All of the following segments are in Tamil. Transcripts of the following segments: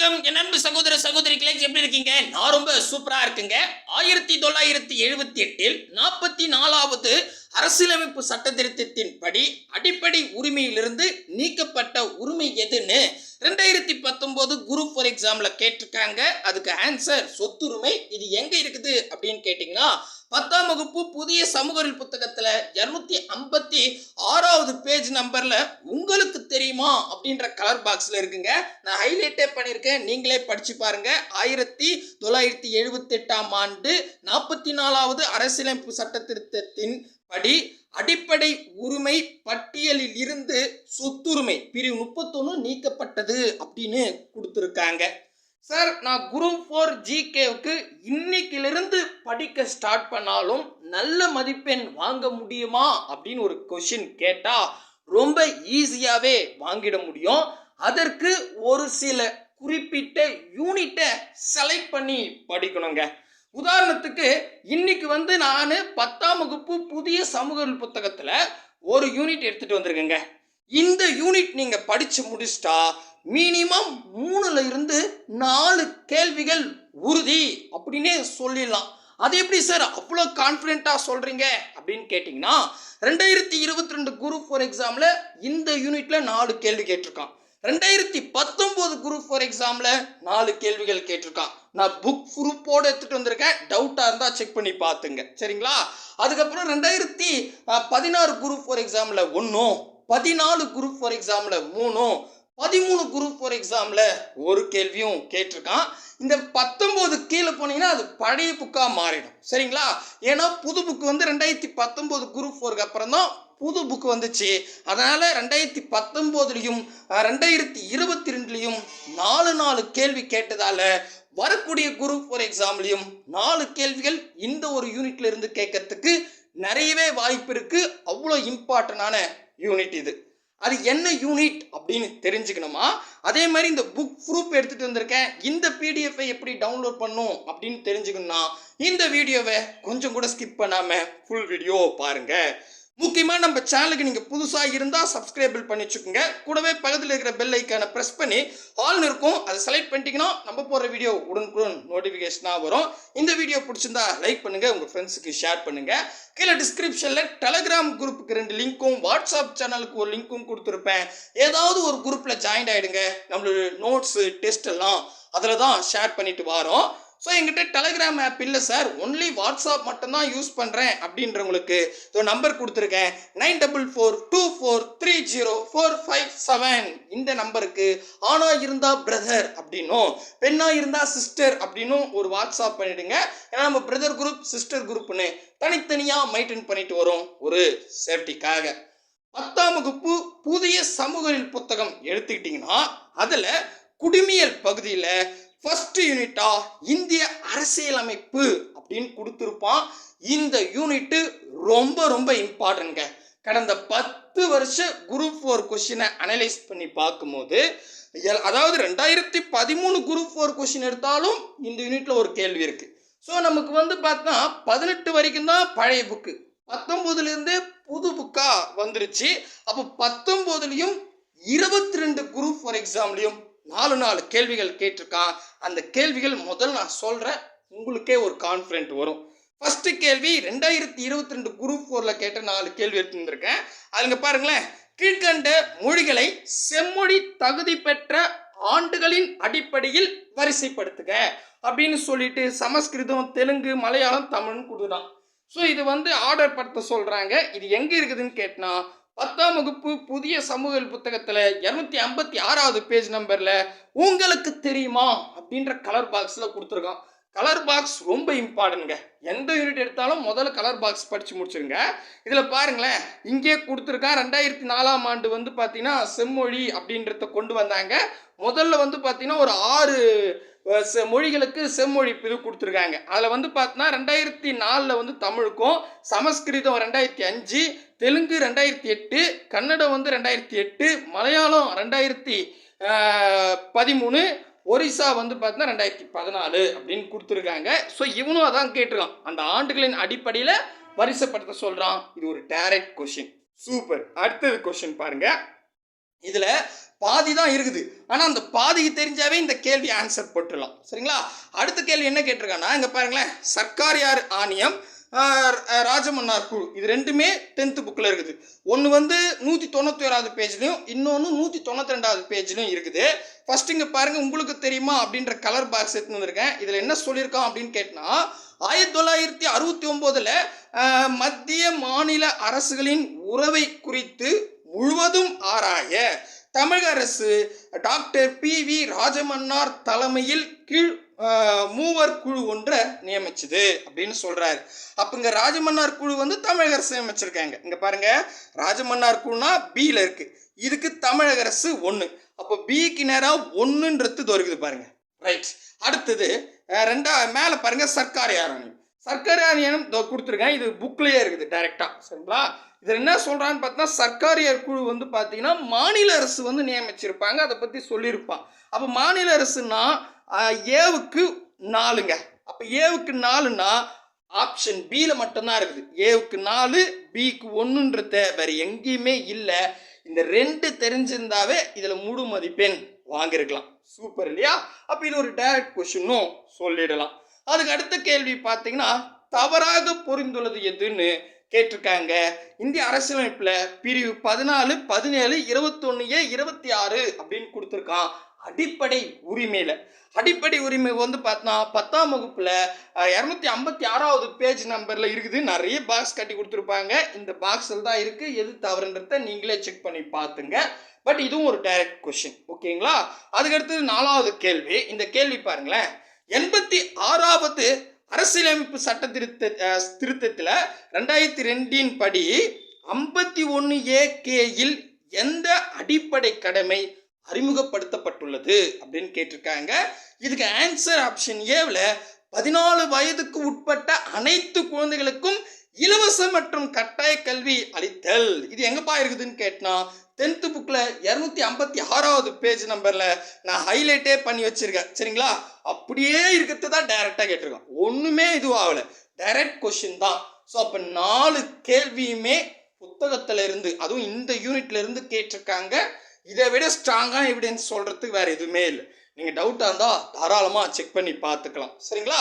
வணக்கம். என் அன்பு சகோதர சகோதரிகளே எப்படி இருக்கீங்க? நான் ரொம்ப சூப்பரா இருக்குங்க. ஆயிரத்தி தொள்ளாயிரத்தி எழுபத்தி எட்டில் நாற்பத்தி நாலாவது அரசியலமைப்பு சட்ட திருத்தத்தின் படி அடிப்படை உரிமையிலிருந்து நீக்கப்பட்ட உரிமை எதுன்னு ரெண்டாயிரத்தி பத்தொன்பது குரூப் ஃபார் எக்ஸாம்ல கேட்டிருக்காங்க. அதுக்கு ஆன்சர் சொத்துரிமை இது எங்க இருக்குது அப்படின்னு கேட்டிங்கன்னா பத்தாம் வகுப்பு புதிய சமூகரில் புத்தகத்துல இருநூத்தி ஐம்பத்தி ஆறாவது பேஜ் நம்பர்ல உங்களுக்கு தெரியுமா அப்படின்ற கலர் பாக்ஸ்ல இருக்குங்க. நான் ஹைலைட்டே பண்ணியிருக்கேன். நீங்களே படிச்சு பாருங்க. ஆயிரத்தி தொள்ளாயிரத்தி எழுபத்தி எட்டாம் ஆண்டு நாற்பத்தி நாலாவது அரசியலமைப்பு சட்ட திருத்தத்தின் படி அடிப்படை உரிமை பட்டியலில் இருந்து சொத்துரிமை பிரிவு முப்பத்தொன்று நீக்கப்பட்டது அப்படின்னு கொடுத்துருக்காங்க. சார் நான் குரூப் ஃபோர் ஜிகேவுக்கு இன்னைக்கிலிருந்து படிக்க ஸ்டார்ட் பண்ணாலும் நல்ல மதிப்பெண் வாங்க முடியுமா அப்படின்னு ஒரு கொஷின் கேட்டால் ரொம்ப ஈஸியாகவே வாங்கிட முடியும். அதற்கு ஒரு சில குறிப்பிட்ட யூனிட்டை செலக்ட் பண்ணி படிக்கணுங்க. உதாரணத்துக்கு இன்னைக்கு வந்து நான் பத்தாம் வகுப்பு புதிய சமூக புத்தகத்தில் ஒரு யூனிட் எடுத்துகிட்டு வந்திருக்கேங்க. இந்த யூனிட் நீங்கள் படித்து முடிச்சிட்டா மினிமம் மூணுல இருந்து நாலு கேள்விகள் உறுதி அப்படின்னே சொல்லிடலாம். அது எப்படி சார் அவ்வளோ கான்ஃபிடென்ட்டாக சொல்கிறீங்க அப்படின்னு கேட்டிங்கன்னா ரெண்டாயிரத்தி இருபத்தி ரெண்டு குரூப் ஃபோர் எக்ஸாமில் இந்த யூனிட்டில் நாலு கேள்வி கேட்டிருக்கான். ரெண்டாயிரத்தி பத்தொம்போது குரூப் ஃபோர் எக்ஸாமில் நாலு கேள்விகள் கேட்டிருக்கான். நான் புக் குரூப்போடு எடுத்துகிட்டு வந்திருக்கேன். டவுட்டாக இருந்தால் செக் பண்ணி பார்த்துங்க. சரிங்களா? அதுக்கப்புறம் ரெண்டாயிரத்தி பதினாறு குரூப் ஃபோர் எக்ஸாமில் ஒன்றும் பதினாலு குரூப் ஃபோர் எக்ஸாமில் மூணும் பதிமூணு குரூப் ஃபோர் எக்ஸாமில் ஒரு கேள்வியும் கேட்டிருக்கான். இந்த பத்தொம்போது கீழே போனீங்கன்னா அது பழைய புக்காக மாறிடும். சரிங்களா? ஏன்னா புது புக்கு வந்து ரெண்டாயிரத்தி பத்தொம்போது குரூப் ஃபோருக்கு அப்புறம் தான் புது புக்கு வந்துச்சு. அதனால் ரெண்டாயிரத்தி பத்தொம்போதுலேயும் ரெண்டாயிரத்தி இருபத்தி ரெண்டுலேயும் நாலு நாலு கேள்வி கேட்டதால் வரக்கூடிய குரூப் ஃபோர் எக்ஸாம்லேயும் நாலு கேள்விகள் இந்த ஒரு யூனிட்ல இருந்து கேட்கறதுக்கு நிறையவே வாய்ப்பு இருக்குது அவ்வளோ இம்பார்ட்டண்டான யூனிட் இது. அது என்ன யூனிட் அப்படின்னு தெரிஞ்சுக்கணுமா? அதே மாதிரி இந்த புக் ப்ரூஃப் எடுத்துகிட்டு வந்திருக்கேன். இந்த பிடிஎஃப்பை எப்படி டவுன்லோட் பண்ணும் அப்படின்னு தெரிஞ்சுக்கணும்னா இந்த வீடியோவை கொஞ்சம் கூட ஸ்கிப் பண்ணாமல் ஃபுல் வீடியோ பாருங்கள் முக்கியமாக நம்ம சேனலுக்கு நீங்கள் புதுசாக இருந்தால் சப்ஸ்கிரைபிள் பண்ணி வச்சுக்கோங்க. கூடவே பக்கத்தில் இருக்கிற பெல் ஐக்கானை ப்ரெஸ் பண்ணி ஆல்னு இருக்கும். அதை செலக்ட் பண்ணிட்டீங்கன்னா நம்ம போகிற வீடியோ உடனுக்குடன் நோட்டிஃபிகேஷனாக வரும். இந்த வீடியோ பிடிச்சிருந்தா லைக் பண்ணுங்கள் உங்கள் ஃப்ரெண்ட்ஸுக்கு ஷேர் பண்ணுங்கள் கீழே டிஸ்கிரிப்ஷனில் டெலகிராம் குரூப்புக்கு ரெண்டு லிங்க்கும் வாட்ஸ்அப் சேனலுக்கு ஒரு லிங்க்கும் கொடுத்துருப்பேன். ஏதாவது ஒரு குரூப்பில் ஜாயின் ஆகிடுங்க நம்மளோட நோட்ஸு டெஸ்ட் எல்லாம் அதில் தான் ஷேர் பண்ணிட்டு வரோம். ஸோ எங்கிட்ட டெலகிராம் ஆப் இல்லை சார் ஒன்லி வாட்ஸ்அப் மட்டும்தான் யூஸ் பண்ணுறேன் அப்படின்றவங்களுக்கு. ஸோ நம்பர் கொடுத்துருக்கேன். Nine double four two four three zero four five seven. இந்த நம்பருக்கு ஆணாக இருந்தால் பிரதர் அப்படின்னும் பெண்ணாக இருந்தால் சிஸ்டர் அப்படின்னும் ஒரு வாட்ஸ்அப் பண்ணிவிடுங்க ஏன்னா நம்ம பிரதர் குரூப் சிஸ்டர் குரூப்னு தனித்தனியாக மெயின்டைன் பண்ணிட்டு வரோம் ஒரு சேஃப்டிக்காக பத்தாம் வகுப்பு புதிய சமூகவியல் புத்தகம் எடுத்துக்கிட்டிங்கன்னா அதில் குடிமியல் பகுதியில் ஃபர்ஸ்ட் யூனிட்டா இந்திய அரசியலமைப்பு அப்படின்னு கொடுத்துருப்பான். இந்த யூனிட்டு ரொம்ப ரொம்ப இம்பார்ட்டன்ங்க கடந்த பத்து வருஷ குரூப் ஃபோர் கொஷினை அனலைஸ் பண்ணி பார்க்கும்போது எல்- அதாவது ரெண்டாயிரத்தி பதிமூணு குரூப் ஃபோர் கொஷின் எடுத்தாலும் இந்த யூனிட்ல ஒரு கேள்வி இருக்கு. ஸோ நமக்கு வந்து பார்த்தா பதினெட்டு வரைக்கும் தான் பழைய புக்கு பத்தொம்போதுலேருந்து புது புக்காக வந்துருச்சு. அப்போ பத்தொம்போதுலேயும் இருபத்தி ரெண்டு குரூப் ஃபார் எக்ஸாம்லேயும் நாலு நாலு கேள்விகள் கேட்டிருக்கான் அந்த கேள்விகள் முதல் நான் சொல்கிறேன் உங்களுக்கே ஒரு கான்ஃபிடென்ட் வரும். ஃபஸ்ட்டு கேள்வி ரெண்டாயிரத்தி இருபத்தி ரெண்டு குரூப் ஃபோரில் கேட்ட நாலு கேள்வி எடுத்துருக்கேன் அதுங்க பாருங்களேன் கீழ்கண்ட மொழிகளை செம்மொழி தகுதி பெற்ற ஆண்டுகளின் அடிப்படையில் வரிசைப்படுத்துக அப்படின்னு சொல்லிட்டு சமஸ்கிருதம் தெலுங்கு மலையாளம் தமிழ்னு கொடுத்துட்டான் ஸோ இது வந்து ஆர்டர் படுத்த சொல்கிறாங்க இது எங்கே இருக்குதுன்னு கேட்டினா பத்தாம் வகுப்பு புதிய சமூக புத்தகத்தில் இரநூத்தி ஐம்பத்தி ஆறாவது பேஜ் நம்பரில் உங்களுக்கு தெரியுமா? அப்படின்ற கலர் பாக்ஸில் கொடுத்துருக்கான். கலர் பாக்ஸ் ரொம்ப இம்பார்ட்டன்ட்ங்க எந்த யூனிட் எடுத்தாலும் முதல்ல கலர் பாக்ஸ் படித்து முடிச்சிருங்க. இதில் பாருங்களேன். இங்கே கொடுத்துருக்கான் ரெண்டாயிரத்தி நாலாம் ஆண்டு வந்து பார்த்தீங்கன்னா செம்மொழி அப்படின்றத கொண்டு வந்தாங்க. முதல்ல வந்து பார்த்தீங்கன்னா ஒரு ஆறு மொழிகளுக்கு செம்மொழி இது கொடுத்துருக்காங்க. அதில் வந்து பார்த்தோன்னா ரெண்டாயிரத்தி நாலில் வந்து தமிழுக்கும் சமஸ்கிருதம் ரெண்டாயிரத்தி அஞ்சு தெலுங்கு ரெண்டாயிரத்தி எட்டு கன்னடம் வந்து ரெண்டாயிரத்தி எட்டு மலையாளம் ரெண்டாயிரத்தி பதிமூணு ஒரிசா வந்து பார்த்தீங்கன்னா ரெண்டாயிரத்தி பதினாலு அப்படின்னு கொடுத்துருக்காங்க. ஸோ இவனும் அதான் கேட்டிருக்கான். அந்த ஆண்டுகளின் அடிப்படையில் வரிசைப்படுத்த சொல்கிறான் இது ஒரு டைரக்ட் கொஷின் சூப்பர் அடுத்தது கொஷின் பாருங்கள் இதில் பாதி தான் இருக்குது. ஆனால் அந்த பாதிக்கு தெரிஞ்சாவே இந்த கேள்வி ஆன்சர் போட்டுடலாம் சரிங்களா? அடுத்த கேள்வி என்ன கேட்டிருக்காங்கன்னா இங்கே பாருங்களேன். சர்க்காரியார் ஆணையம் ராஜமன்னார் குழு. இது ரெண்டுமே டென்த்து புக்கில் இருக்குது. ஒன்று வந்து நூற்றி தொண்ணூற்றி ஓராவது பேஜ்லையும் இன்னொன்று நூற்றி தொண்ணூற்றி ரெண்டாவது பேஜ்லையும் இருக்குது. ஃபஸ்ட்டு இங்கே பாருங்கள் உங்களுக்கு தெரியுமா அப்படின்ற கலர் பாக்ஸ் எடுத்து வந்திருக்கேன். இதில் என்ன சொல்லியிருக்கான் அப்படின்னு கேட்டால் ஆயிரத்தி தொள்ளாயிரத்தி அறுபத்தி ஒம்போதில் மத்திய மாநில அரசுகளின் உறவை குறித்து முழுவதும் ஆராய தமிழக அரசு டாக்டர் பி வி ராஜமன்னார் தலைமையில் கீழ் மூவர் குழு ஒன்றை நியமிச்சது அப்படின்னு சொல்றாரு. அப்ப ராஜமன்னார் குழு வந்து தமிழக அரசு நியமிச்சிருக்காங்க. இங்க பாருங்க ராஜமன்னார் குழுனா பியில் இருக்கு. இதுக்கு தமிழக அரசு ஒன்று அப்போ பிக்கு நேராக ஒன்றுன்றது தோறுக்குது பாருங்க. ரைட் அடுத்தது ரெண்டா மேலே பாருங்க சர்க்காரி ஆணையம்? சர்க்காரி ஆணையம் கொடுத்துருக்கேன். இது புக்லேயே இருக்குது டைரெக்டாக சரிங்களா? இதில் என்ன சொல்கிறான்னு பார்த்தீங்கன்னா சர்க்காரியர் குழு வந்து பார்த்தீங்கன்னா மாநில அரசு வந்து நியமிச்சிருப்பாங்க அதை பற்றி சொல்லியிருப்பான். அப்போ மாநில அரசுனா ஏவுக்கு நாலுங்க. அப்போ ஏவுக்கு நாலுன்னா ஆப்ஷன் பியில் மட்டும்தான் இருக்குது. ஏவுக்கு நாலு பிக்கு ஒன்றுன்றத வேறு எங்கேயுமே இல்லை. இந்த ரெண்டு தெரிஞ்சிருந்தாவே இதில் முழு மதிப்பெண் வாங்கியிருக்கலாம். சூப்பர் இல்லையா? அப்போ இது ஒரு டைரக்ட் கொஷினும் சொல்லிடலாம். அதுக்கு அடுத்த கேள்வி பார்த்தீங்கன்னா தவறாக புரிந்துள்ளது எதுன்னு கேட்டிருக்காங்க. இந்திய அரசியலமைப்பில் பிரிவு பதினாலு பதினேழு இருபத்தொன்னு ஏ இருபத்தி ஆறு அப்படின்னு கொடுத்துருக்கான். அடிப்படை உரிமையில். அடிப்படை உரிமை வந்து பார்த்தா பத்தாம் வகுப்பில் இரநூத்தி ஐம்பத்தி ஆறாவது பேஜ் நம்பரில் இருக்குது. நிறைய பாக்ஸ் கட்டி கொடுத்துருப்பாங்க. இந்த பாக்ஸில் தான் இருக்குது எது தவறுன்றத நீங்களே செக் பண்ணி பார்த்துங்க பட் இதுவும் ஒரு டைரக்ட் கொஷின் ஓகேங்களா அதுக்கடுத்தது நாலாவது கேள்வி. இந்த கேள்வி பாருங்களேன். எண்பத்தி ஆறாவது அரசியலமைப்பு சட்ட திருத்த திருத்தத்தில் ரெண்டாயிரத்தி ரெண்டின் படி ஐம்பத்தி ஒன்று ஏ கேயில் எந்த அடிப்படை கடமை அறிமுகப்படுத்தப்பட்டுள்ளது அப்படின்னு கேட்டிருக்காங்க. இதுக்கு ஆன்சர் ஆப்ஷன் ஏவில் பதினாலு வயதுக்கு உட்பட்ட அனைத்து குழந்தைகளுக்கும் இலவச மற்றும் கட்டாய கல்வி அளித்தல். இது எங்கப்பா இருக்குதுன்னு கேட்டினா டென்த்து புக்கில் இரநூத்தி ஐம்பத்தி ஆறாவது பேஜ் நம்பரில் நான் ஹைலைட்டே பண்ணி வச்சுருக்கேன். சரிங்களா? அப்படியே இருக்கிறது தான் டைரெக்டாக கேட்டிருக்கோம் ஒன்றுமே இதுவாகலை டைரக்ட் கொஷின் தான். ஸோ அப்போ நாலு கேள்வியுமே புத்தகத்துல இருந்து அதுவும் இந்த யூனிட்லேருந்து கேட்டிருக்காங்க. இதை விட ஸ்ட்ராங்காக எவிடன்ஸ் சொல்கிறதுக்கு வேறு எதுவுமே இல்லை. நீங்கள் டவுட்டாக இருந்தால் தாராளமாக செக் பண்ணி பார்த்துக்கலாம். சரிங்களா?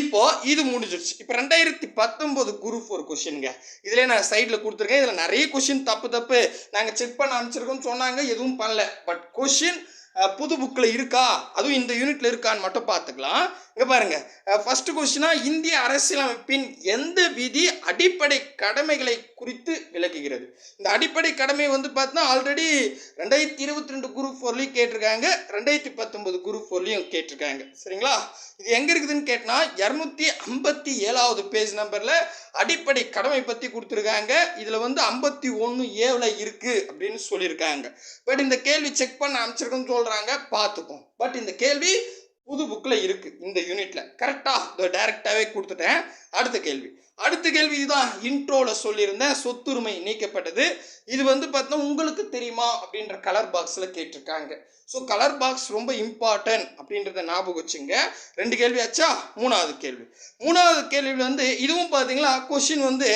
இப்போ இது முடிஞ்சிடுச்சு இப்போ ரெண்டாயிரத்தி பத்தொம்போது குரூப் ஒரு கொஷினுங்க இதிலே நான் சைடில் கொடுத்துருக்கேன். இதில் நிறைய கொஷின் தப்பு தப்பு நாங்கள் செக் பண்ண அனுப்பிச்சிருக்கோம்னு சொன்னாங்க. எதுவும் பண்ணல. பட் கொஷின் புது புக்கில் இருக்கா? அதுவும் இந்த யூனிட்ல இருக்கான்னு மட்டும் பார்த்துக்கலாம். இங்கே பாருங்க. ஃபர்ஸ்ட் கொஸ்டினா இந்திய அரசியலமைப்பின் எந்த விதி அடிப்படை கடமைகளை குறித்து விளக்குகிறது? இந்த அடிப்படை கடமை வந்து பார்த்தா ஆல்ரெடி ரெண்டாயிரத்தி இருபத்தி ரெண்டு குரூப் ஃபோர்லையும் கேட்டிருக்காங்க. ரெண்டாயிரத்தி பத்தொன்பது குரூப் ஃபோர்லையும் கேட்டிருக்காங்க. சரிங்களா? இது எங்கே இருக்குதுன்னு கேட்டால் இரநூத்தி ஐம்பத்தி ஏழாவது பேஜ் நம்பரில் அடிப்படை கடமை பற்றி கொடுத்துருக்காங்க. இதில் வந்து ஐம்பத்தி ஒன்று ஏவில் இருக்குது அப்படின்னு சொல்லியிருக்காங்க பட் இந்த கேள்வி செக் பண்ண அமைச்சிருக்குன்னு சொல்கிறாங்க பார்த்துப்போம் பட் இந்த கேள்வி புது புக்கில் இருக்குது இந்த யூனிட்டில் கரெக்டாக இதோ டைரெக்டாகவே கொடுத்துட்டேன். அடுத்த கேள்வி. அடுத்த கேள்வி இதுதான். இன்ட்ரோவில் சொல்லியிருந்தேன். சொத்துரிமை நீக்கப்பட்டது. இது வந்து பார்த்தா உங்களுக்கு தெரியுமா? அப்படின்ற கலர் பாக்ஸில் கேட்டிருக்காங்க. ஸோ கலர் பாக்ஸ் ரொம்ப இம்பார்ட்டன்ட் அப்படின்றத ஞாபகம் வச்சுங்க. ரெண்டு கேள்வி ஆச்சா? மூணாவது கேள்வி. மூணாவது கேள்வியில் வந்து இதுவும் பார்த்தீங்களா? கொஷின் வந்து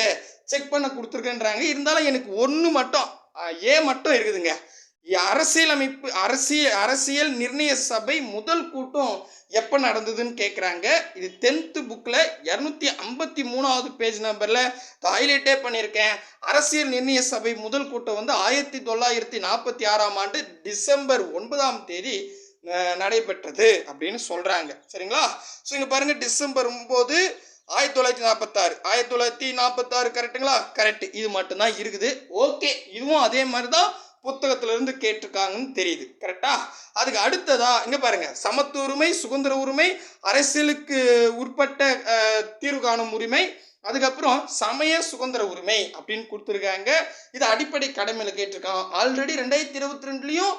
செக் பண்ண கொடுத்துருக்கேன்றாங்க. இருந்தாலும் எனக்கு ஒன்று மட்டும் ஏ மட்டும் இருக்குதுங்க. அரசியலமைப்பு அரசியல் அரசியல் நிர்ணய சபை முதல் கூட்டம் எப்போ நடந்ததுன்னு கேட்குறாங்க இது டென்த்து புக்கில் இரநூத்தி ஐம்பத்தி மூணாவது பேஜ் நம்பரில் ஹைலைட்டே பண்ணியிருக்கேன் அரசியல் நிர்ணய சபை முதல் கூட்டம் வந்து ஆயிரத்தி தொள்ளாயிரத்தி நாற்பத்தி ஆறாம் ஆண்டு டிசம்பர் ஒன்பதாம் தேதி நடைபெற்றது அப்படின்னு சொல்கிறாங்க சரிங்களா? ஸோ இங்கே பாருங்கள் டிசம்பர் ஒம்பது ஆயிரத்தி தொள்ளாயிரத்தி நாற்பத்தாறு ஆயிரத்தி தொள்ளாயிரத்தி நாற்பத்தாறு கரெக்டுங்களா கரெக்ட் இது மட்டும்தான் இருக்குது. ஓகே இதுவும் அதே மாதிரி தான் புத்தகத்திலிருந்து கேட்டிருக்காங்கன்னு தெரியுது. கரெக்டா அதுக்கு அடுத்ததா இங்கே பாருங்க. சமத்துவ உரிமை சுதந்திர உரிமை அரசியலுக்கு உட்பட்ட தீர்வு காணும் உரிமை அதுக்கப்புறம் சமய சுதந்திர உரிமை அப்படின்னு கொடுத்துருக்காங்க. இது அடிப்படை கடமையில் கேட்டிருக்கான் ஆல்ரெடி ரெண்டாயிரத்தி இருபத்தி ரெண்டுலேயும்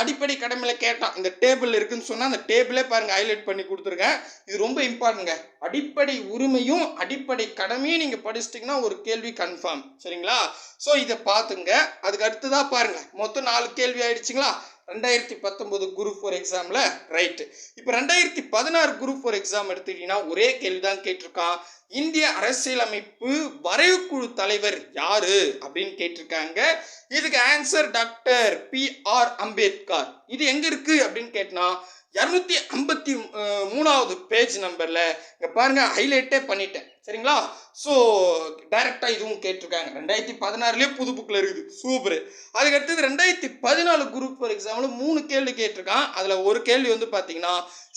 அடிப்படை கடமையில் கேட்டான். இந்த டேபிள் இருக்குன்னு சொன்னால் அந்த டேபிளே பாருங்கள் ஹைலைட் பண்ணி கொடுத்துருக்கேன். இது ரொம்ப இம்பார்ட்டன்ங்க அடிப்படை உரிமையும் அடிப்படை கடமையும் நீங்கள் படிச்சிட்டிங்கன்னா ஒரு கேள்வி கன்ஃபார்ம் சரிங்களா? ஸோ இதை பார்த்துங்க. அதுக்கு அடுத்ததாக பாருங்கள் மொத்தம் நாலு கேள்வி ஆயிடுச்சுங்களா? ரெண்டாயிரத்தி பத்தொம்போது குரூப் ஃபோர் எக்ஸாமில் ரைட்டு இப்போ ரெண்டாயிரத்தி பதினாறு குரூப் ஃபோர் எக்ஸாம் எடுத்துக்கிட்டிங்கன்னா ஒரே கேள்வி தான் கேட்டிருக்கான் இந்திய அரசியலமைப்பு வரைவுக்குழு தலைவர் யாரு அப்படின்னு கேட்டிருக்காங்க. இதுக்கு answer doctor B R Ambedkar. இது எங்கே இருக்குது அப்படின்னு கேட்டனா இரநூத்தி ஐம்பத்தி மூணாவது பேஜ் நம்பரில் இங்கே பாருங்கள் ஹைலைட்டே பண்ணிட்டேன். சரிங்களா? ஸோ டைரெக்டாக இதுவும் கேட்டிருக்காங்க. ரெண்டாயிரத்தி பதினாறுலேயே புது புக்கில் இருக்குது. சூப்பர் அதுக்கடுத்தது ரெண்டாயிரத்தி பதினாலு குரூப் ஃபார் எக்ஸாம்பிள் மூணு கேள்வி கேட்டிருக்கான். அதில் ஒரு கேள்வி வந்து பார்த்தீங்கன்னா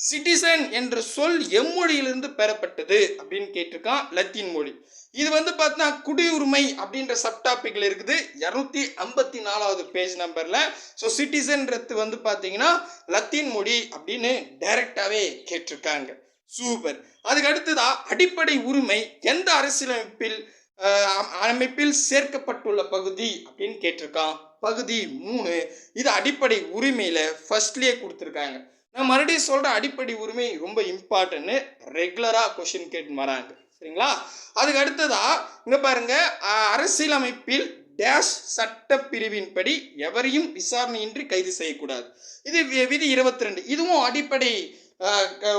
சிட்டிசன் என்ற சொல் எம்மொழியிலிருந்து பெறப்பட்டது அப்படின்னு கேட்டிருக்கான் லத்தீன் மொழி. இது வந்து பார்த்தீங்கன்னா குடியுரிமை அப்படின்ற சப் டாபிக்ல இருக்குது. இரநூத்தி ஐம்பத்தி நாலாவது பேஜ் நம்பரில் ஸோ சிட்டிசன்றது வந்து பார்த்தீங்கன்னா லத்தீன் மொழி அப்படின்னு டைரெக்டாகவே கேட்டிருக்காங்க. சூப்பர். அதுக்கு அடுத்ததா அடிப்படை உரிமை எந்த அரசியலமைப்பில் அமைப்பில் சேர்க்கப்பட்டுள்ள பகுதி அப்படின்னு கேட்டிருக்கான். பகுதி மூணு. இது அடிப்படை உரிமையில ஃபர்ஸ்ட்லேயே கொடுத்துருக்காங்க. நான் மறுபடியும் சொல்கிற அடிப்படை உரிமை ரொம்ப இம்பார்ட்டன்ட் ரெகுலராக கொஷின் கேட்டு வராங்க. சரிங்களா? அதுக்கு அடுத்ததா இங்க பாருங்க அரசியலமைப்பில் டேஷ் சட்ட பிரிவின்படி எவரையும் விசாரணையின்றி கைது செய்யக்கூடாது. இது வி- விதி இருபத்தி ரெண்டு. இதுவும் அடிப்படை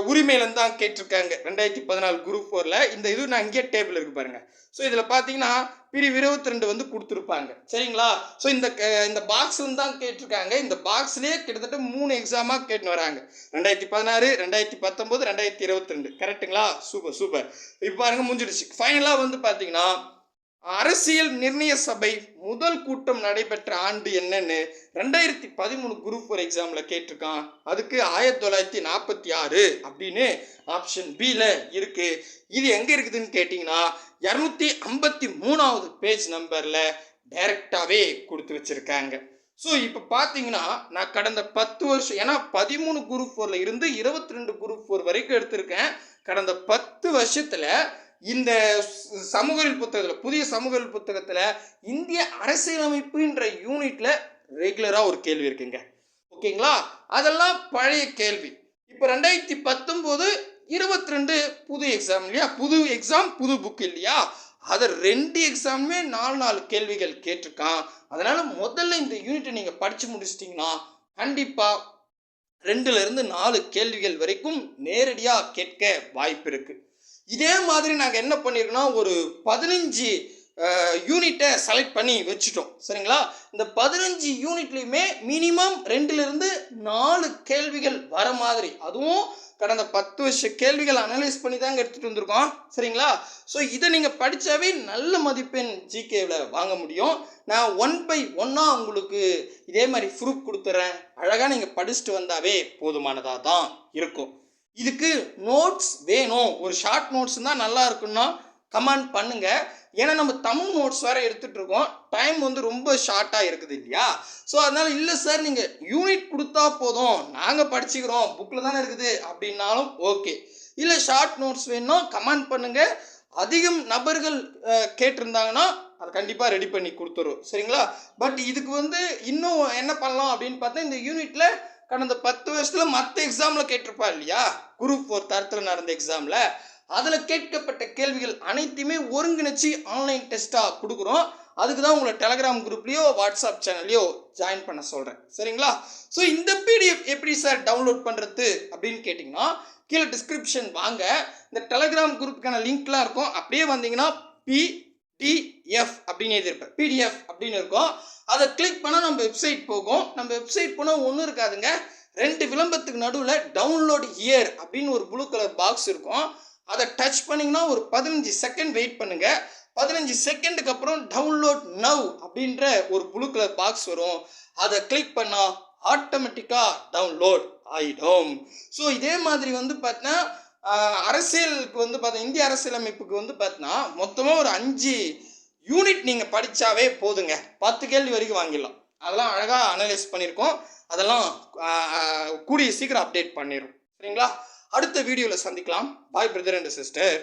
உரிமையிலேருந்து தான் கேட்டிருக்காங்க. ரெண்டாயிரத்தி பதினாலு குரூப் ஃபோரில் இந்த இது நான் இங்கே டேபிள் இருக்கு பாருங்க. ஸோ இதில் பார்த்தீங்கன்னா பிரிவு இருபத்தி ரெண்டு வந்து கொடுத்துருப்பாங்க. சரிங்களா? ஸோ இந்த க- இந்த பாக்ஸ் தான் கேட்டிருக்காங்க. இந்த பாக்ஸ்லேயே கிட்டத்தட்ட மூணு எக்ஸாமாக கேட்டுன்னு வராங்க. ரெண்டாயிரத்தி பதினாறு ரெண்டாயிரத்தி பத்தொம்போது ரெண்டாயிரத்தி இருபத்தி ரெண்டு கரெக்ட்டுங்களா சூப்பர் சூப்பர் இப்போ பாருங்க முடிஞ்சிடுச்சு. ஃபைனலாக வந்து பார்த்தீங்கன்னா அரசியல் நிர்ணய சபை முதல் கூட்டம் நடைபெற்ற ஆண்டு என்னன்னு ரெண்டாயிரத்தி பதிமூணு குரூப் ஃபோர் எக்ஸாமில் கேட்டிருக்கான். அதுக்கு ஆயிரத்தி தொள்ளாயிரத்தி நாற்பத்தி ஆறு அப்படின்னு ஆப்ஷன் பியில் இருக்கு. இது எங்கே இருக்குதுன்னு கேட்டிங்கன்னா இரநூத்தி ஐம்பத்தி மூணாவது பேஜ் நம்பரில் டைரெக்டாகவே கொடுத்து வச்சுருக்காங்க. ஸோ இப்போ பார்த்தீங்கன்னா நான் கடந்த பத்து வருஷம் ஏன்னா பதிமூணு குரூப் ஃபோரில் இருந்து இருபத்தி ரெண்டு குரூப் ஃபோர் வரைக்கும் எடுத்திருக்கேன். கடந்த பத்து வருஷத்தில் இந்த சமூகவியல் புத்தகத்தில் புதிய சமூகவியல் புத்தகத்தில் இந்திய அரசியலமைப்புன்ற யூனிட்டில் ரெகுலராக ஒரு கேள்வி இருக்குங்க. ஓகேங்களா அதெல்லாம் பழைய கேள்வி. இப்போ ரெண்டாயிரத்தி பத்தொம்போது இருபத்தி ரெண்டு புது எக்ஸாம் இல்லையா? புது எக்ஸாம் புது புக் இல்லையா? அதை ரெண்டு எக்ஸாமுமே நாலு நாலு கேள்விகள் கேட்டிருக்கான் அதனால் முதல்ல இந்த யூனிட்டை நீங்கள் படித்து முடிச்சிட்டிங்கன்னா கண்டிப்பாக ரெண்டுலேருந்து நாலு கேள்விகள் வரைக்கும் நேரடியாக கேட்க வாய்ப்பு இருக்குது இதே மாதிரி நாங்கள் என்ன பண்ணியிருக்கோம்னா ஒரு பதினஞ்சு யூனிட்டை செலக்ட் பண்ணி வச்சுட்டோம். சரிங்களா? இந்த பதினஞ்சு யூனிட்லேயுமே மினிமம் ரெண்டுலேருந்து நாலு கேள்விகள் வர மாதிரி. அதுவும் கடந்த பத்து வருஷ கேள்விகள் அனலைஸ் பண்ணி தாங்க எடுத்துகிட்டு வந்திருக்கோம். சரிங்களா? ஸோ இதை நீங்கள் படித்தாவே நல்ல மதிப்பெண் ஜிகேவில் வாங்க முடியும். நான் ஒன் பை ஒன்னாக உங்களுக்கு இதே மாதிரி ப்ரூஃப் கொடுத்துட்றேன் அழகாக நீங்கள் படிச்சுட்டு வந்தாவே போதுமானதாக தான் இருக்கும். இதுக்கு நோட்ஸ் வேணும். ஒரு ஷார்ட் நோட்ஸ் தான் நல்லா இருக்குன்னா கமெண்ட் பண்ணுங்க. ஏன்னா நம்ம தமிழ் நோட்ஸ் வேற எடுத்துட்டு இருக்கோம் டைம் வந்து ரொம்ப ஷார்ட்டாக இருக்குது இல்லையா? ஸோ அதனால இல்லை சார் நீங்கள் யூனிட் கொடுத்தா போதும். நாங்கள் படிச்சுக்கிறோம். புக்கில் தானே இருக்குது. அப்படின்னாலும் ஓகே இல்லை ஷார்ட் நோட்ஸ் வேணும்னா கமெண்ட் பண்ணுங்க. அதிகம் நபர்கள் கேட்டிருந்தாங்கன்னா அதை கண்டிப்பாக ரெடி பண்ணி கொடுத்துரும். சரிங்களா? பட் இதுக்கு வந்து இன்னும் என்ன பண்ணலாம் அப்படின்னு பார்த்தா இந்த யூனிட்டில் கடந்த பத்து வருஷத்தில் மற்ற எக்ஸாமில் கேட்டிருப்பா இல்லையா? குரூப் ஃபோர் தரத்தில் நடந்த எக்ஸாமில் அதில் கேட்கப்பட்ட கேள்விகள் அனைத்தையுமே ஒருங்கிணைச்சு ஆன்லைன் டெஸ்ட்டாக கொடுக்குறோம். அதுக்கு தான் உங்களை டெலகிராம் குரூப்லேயோ வாட்ஸ்அப் சேனல்லையோ ஜாயின் பண்ண சொல்கிறேன் சரிங்களா? ஸோ இந்த பிடிஎஃப் எப்படி சார் டவுன்லோட் பண்ணுறது அப்படின்னு கேட்டிங்கன்னா கீழே டிஸ்கிரிப்ஷன் வாங்க. இந்த டெலகிராம் குரூப்புக்கான லிங்க்லாம் இருக்கும். அப்படியே வந்தீங்கன்னா பிடிஎஃப் அப்படின்னு எழுதியிருப்பேன் பிடிஎஃப் அப்படின்னு இருக்கும். அதை கிளிக் பண்ணால் நம்ம வெப்சைட் போகும். நம்ம வெப்சைட் போனால் ஒன்றும் இருக்காதுங்க. ரெண்டு விளம்பரத்துக்கு நடுவில் டவுன்லோட் இயர் அப்படின்னு ஒரு ப்ளூ கலர் பாக்ஸ் இருக்கும். அதை டச் பண்ணிங்கன்னா ஒரு பதினஞ்சு செகண்ட் வெயிட் பண்ணுங்கள் பதினஞ்சு செகண்டுக்கு அப்புறம் டவுன்லோட் நவ் அப்படின்ற ஒரு ப்ளூ கலர் பாக்ஸ் வரும். அதை கிளிக் பண்ணால் ஆட்டோமேட்டிக்காக டவுன்லோட் ஆகிடும் ஸோ இதே மாதிரி வந்து பார்த்தீங்கன்னா அரசியலுக்கு வந்து பார்த்தா இந்திய அரசியலமைப்புக்கு வந்து பார்த்தீங்கன்னா மொத்தமாக ஒரு அஞ்சு யூனிட் நீங்கள் படித்தாவே போதுங்க. பத்து கேள்வி வரைக்கும் வாங்கிடலாம். அதெல்லாம் அழகாக அனலைஸ் பண்ணியிருக்கோம். அதெல்லாம் கூடிய சீக்கிரம் அப்டேட் பண்ணிடும் சரிங்களா? அடுத்த வீடியோவில் சந்திக்கலாம். பாய் பிரதர் அண்ட் சிஸ்டர்